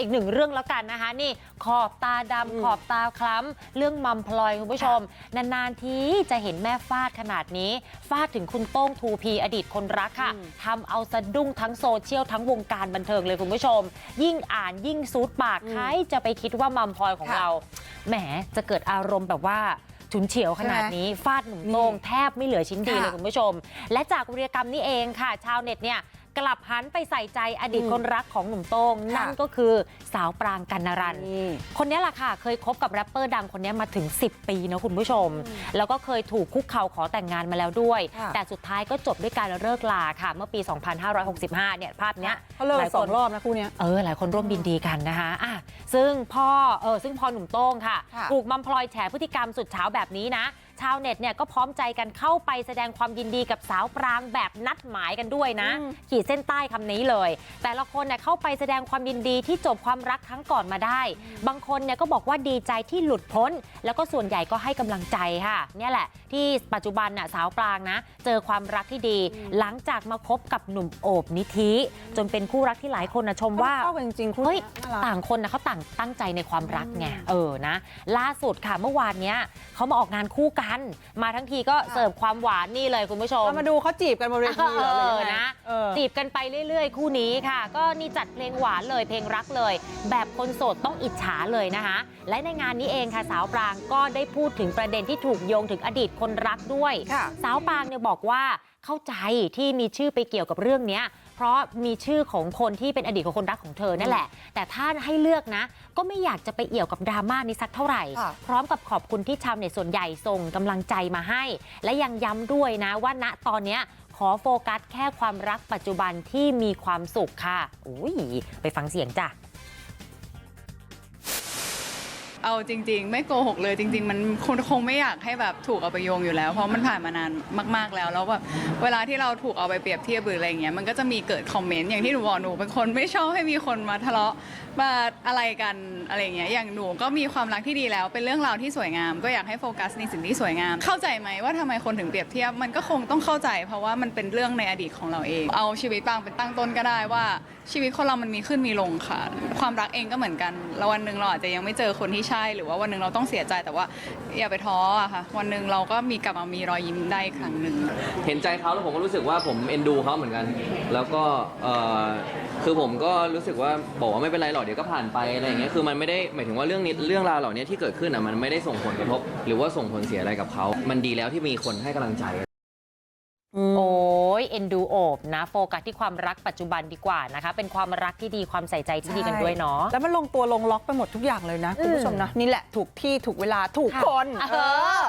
อีกหนึ่งเรื่องแล้วกันนะคะนี่ขอบตาดำขอบตาคล้ำเรื่องมัมพลอยคุณผู้ชม นานๆทีจะเห็นแม่ฟาดขนาดนี้ ฟาดถึงคุณโต้งทูพีอดีตคนรักค่ะทำเอาสะดุ้งทั้งโซเชียลทั้งวงการบันเทิงเลยคุณผู้ชม ยิ่งอ่านยิ่งซูดปากใครจะไปคิดว่ามัมพลอยของค่ะเราแหมจะเกิดอารมณ์แบบว่าฉุนเฉียวขนาดนี้ฟาดหนุ่มโต้งแทบไม่เหลือชิ้นดีเลยค่ะคุณผู้ชม และจากวีรกรรมนี้เองค่ะ ชาวเน็ตเนี่ย กลับหันไปใส่ใจอดีตคนรักของหนุ่มโต้งนั่นก็คือสาวปรางกันนรัน คนนี้แหละค่ะ เคยคบกับแรปเปอร์ดังคนนี้มาถึง 10 ปีนะคุณผู้ชม แล้วก็เคยถูกคุกเข่าขอแต่งงานมาแล้วด้วยค่ะแต่สุดท้ายก็จบด้วยการเลิกลาค่ะ เมื่อปี 2565 เนี่ยภาพเนี้ยเขาเลิกหลายสคอนงรอบนะคู่เนี้ยเออหลายคนร่วมยินดีกันนะคะอะซึ่งพ่อเออซึ่งพอหนุ่มโต้งค่ะค่ะ ถูกมัมพลอยแฉพฤติกรรมสุดเช้าแบบนี้นะ ชาวเน็ตเนี่ยก็พร้อมใจกันเข้าไปแสดงความยินดีกับสาวปรางแบบนัดหมายกันด้วยนะอืมขีดเส้นใต้คำนี้เลย แต่ละคนเนี่ยเข้าไปแสดงความยินดีที่จบความรักครั้งก่อนมาได้ บางคนเนี่ยก็บอกว่าดีใจที่หลุดพ้น แล้วก็ส่วนใหญ่ก็ให้กำลังใจค่ะเนี่ยแหละ ที่ปัจจุบันน่ะสาวปรางนะ เจอความรักที่ดี หลังจากมาคบกับหนุ่มโอบนิธิจนเป็นคู่รักที่หลายคนนะชมว่าเข้ากันจริงๆคู่เฮ้ยนี้น่ารักต่างคนนะเขาต่างตั้งใจในความรักไงเออนะ ล่าสุดค่ะเมื่อวานเนี้ยเขามาออกงานคู่กันมาทั้งทีก็เสิร์ฟความหวานนี่เลยคุณผู้ชมเรามาดูเขาจีบกันบนเวทีเหรอหรือยังไงนะเออจีบกันไปเรื่อย ๆ คู่นี้ค่ะ ก็นี่จัดเพลงหวานเลยเพลงรักเลย แบบคนโสดต้องอิจฉาเลยนะคะ และในงานนี้เองค่ะสาวปรางก็ได้พูดถึงประเด็นที่ถูกโยงถึงอดีตคนรักด้วยค่ะสาวปรางเนี่ยบอกว่าเข้าใจที่มีชื่อไปเกี่ยวกับเรื่องเนี้ยเพราะมีชื่อของคนที่เป็นอดีตของคนรักของเธอนั่นแหละ แต่ถ้าให้เลือกนะ ก็ไม่อยากจะไปเอี่ยวกับดราม่านี้สักเท่าไหร่ค่ะพร้อมกับขอบคุณที่ชาวเน็ตส่วนใหญ่ส่งกำลังใจมาให้ และยังย้ำด้วยนะว่าณตอนนี้ขอโฟกัสแค่ความรักปัจจุบันที่มีความสุขค่ะอุ้ยไปฟังเสียงจ้ะ เอาจริง ๆ ไม่โกหกเลยจริง ๆ มันคงคงไม่อยากให้แบบถูกเอาไปโยงอยู่แล้ว เพราะมันผ่านมานานมากๆแล้วแล้วแบบเวลาที่เราถูกเอาไปเปรียบเทียบหรืออะไรเงี้ยมันก็จะมีเกิดคอมเมนต์อย่างที่หนูบอกหนูเป็นคนไม่ชอบให้มีคนมาทะเลาะมาอะไรกันอะไรเงี้ยอย่างหนูก็มีความรักที่ดีแล้ว เป็นเรื่องราวที่สวยงาม ก็อยากให้โฟกัสในสิ่งที่สวยงาม เข้าใจไหมว่าทำไมคนถึงเปรียบเทียบมันก็คงต้องเข้าใจ เพราะว่ามันเป็นเรื่องในอดีตของเราเอง เอาชีวิตปางเป็นตั้งต้นก็ได้ว่าชีวิตคนเรามันมีขึ้นมีลงค่ะ ความรักเองก็เหมือนกันแล้ววันหนึ่งเราอาจจะยังไม่เจอคนที่ใช่หรือว่าวันหนึ่งเราต้องเสียใจแต่ว่าอย่าไปท้ออะค่ะ วันหนึ่งเราก็มีกลับมามีรอยยิ้มได้อีกครั้งหนึ่ง เห็นใจเขาแล้วผมก็รู้สึกว่าผมเอ็นดูเขาเหมือนกัน แล้วก็เอ่อคือผมก็รู้สึกว่าบอกว่าไม่เป็นไรหรอกเดี๋ยวก็ผ่านไปอะไรอย่างเงี้ยคือมันไม่ได้หมายถึงว่าเรื่องนี้เรื่องราวเหล่านี้ที่เกิดขึ้นอะมันไม่ได้ส่งผลกระทบ หรือว่าส่งผลเสียอะไรกับเขา มันดีแล้วที่มีคนให้กำลังใจ โอ้ยเอ็นดูโอบนะ โฟกัสที่ความรักปัจจุบันดีกว่านะคะ เป็นความรักที่ดีความใส่ใจที่ดีกันด้วยเนาะแล้วมันลงตัวลงล็อกไปหมดทุกอย่างเลยนะ คุณผู้ชมนะ นี่แหละถูกที่ถูกเวลาถูกคน เออ